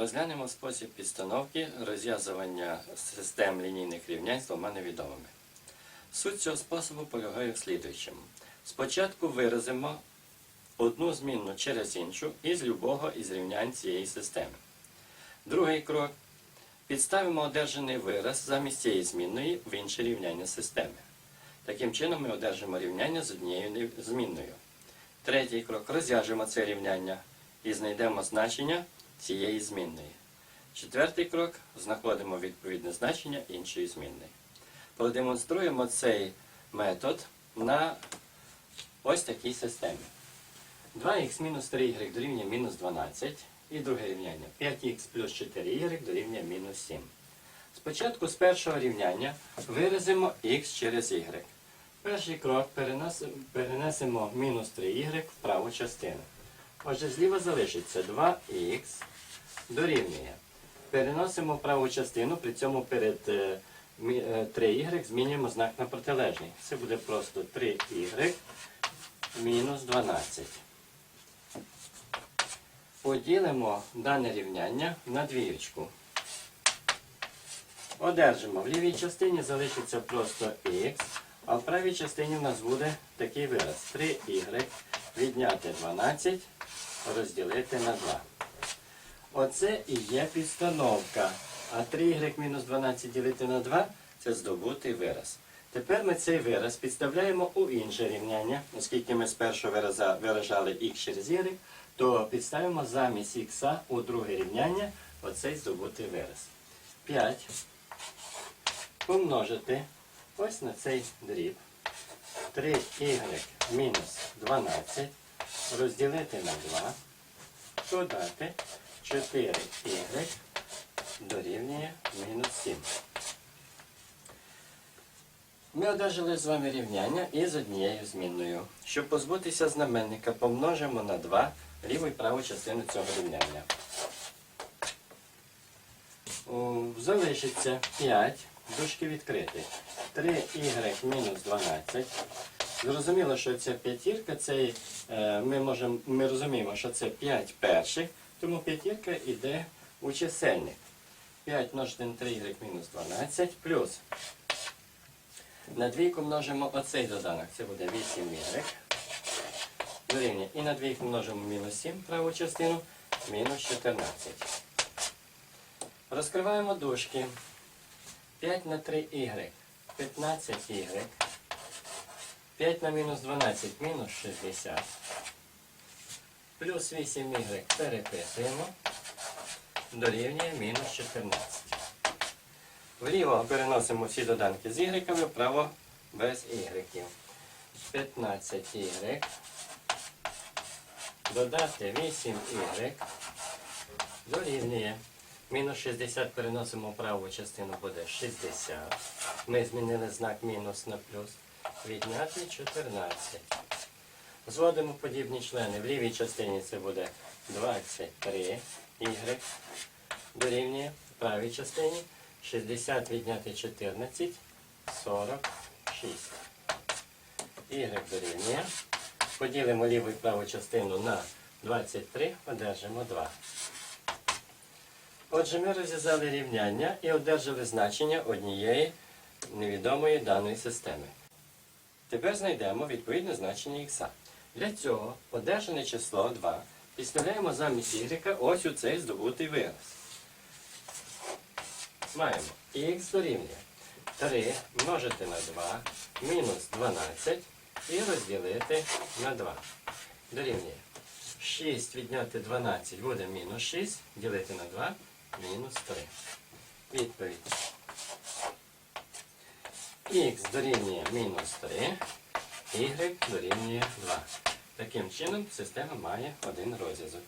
Розглянемо спосіб підстановки розв'язування систем лінійних рівнянь з двома невідомими. Суть цього способу полягає в слідуючому. Спочатку виразимо одну змінну через іншу із любого із рівнянь цієї системи. Другий крок. Підставимо одержаний вираз замість цієї змінної в інше рівняння системи. Таким чином ми одержимо рівняння з однією змінною. Третій крок. Розв'яжемо це рівняння і знайдемо значення цієї змінної. Четвертий крок. Знаходимо відповідне значення іншої змінної. Продемонструємо цей метод на ось такій системі. 2х мінус 3y дорівнює мінус 12. І друге рівняння 5х плюс 4y дорівнює мінус 7. Спочатку з першого рівняння виразимо х через y. Перший крок перенесемо мінус 3y в праву частину. Отже, зліва залишиться 2х дорівнює. Переносимо праву частину, при цьому перед е, мі- е, 3y змінюємо знак на протилежний. Це буде просто 3y мінус 12. Поділимо дане рівняння на двієчку. Одержимо. В лівій частині залишиться просто х, а в правій частині в нас буде такий вираз. 3y відняти 12 розділити на 2. Оце і є підстановка. А 3y мінус 12 ділити на 2 це здобутий вираз. Тепер ми цей вираз підставляємо у інше рівняння, оскільки ми з першого вираза виражали х через y, то підставимо замість х у друге рівняння оцей здобутий вираз. 5 помножити ось на цей дріб. 3y мінус 12 розділити на 2, додати 4y дорівнює мінус 7. Ми одержали з вами рівняння із однією змінною. Щоб позбутися знаменника, помножимо на 2 ліву і праву частину цього рівняння. Залишиться 5, дужки відкриті. 3y мінус 12. Зрозуміло, що ця п'ятірка, це, е, ми, можемо, ми розуміємо, що це 5 перших, тому п'ятірка йде у чисельник. 5 множити на 3y мінус 12 плюс. На двійку множимо оцей доданок, це буде 8y. Дорівнює. І на двійку множимо мінус 7 праву частину, мінус 14. Розкриваємо дужки. 5 на 3y, 15y. 5 на мінус 12, мінус 60. Плюс 8y переписуємо. Дорівнює мінус 14. Вліво переносимо всі доданки з y, вправо без y. 15y. Додати 8y. Дорівнює. Мінус 60 переносимо в праву частину буде 60. Ми змінили знак мінус на плюс. Відняти 14. Зводимо подібні члени. В лівій частині це буде 23 y. Дорівнює в правій частині 60 відняти 14, 46. Y дорівнює. Поділимо ліву і праву частину на 23, одержимо 2. Отже, ми розв'язали рівняння і одержали значення однієї невідомої даної системи. Тепер знайдемо відповідне значення х. Для цього одержане число 2 підставляємо замість y ось у цей здобутий вираз. Маємо х дорівнює 3 множити на 2 мінус 12 і розділити на 2. Дорівнює 6 відняти 12 буде мінус 6, ділити на 2 мінус 3. Відповідь. Х дорівнює мінус 3, y дорівнює 2. Таким чином система має один розв'язок.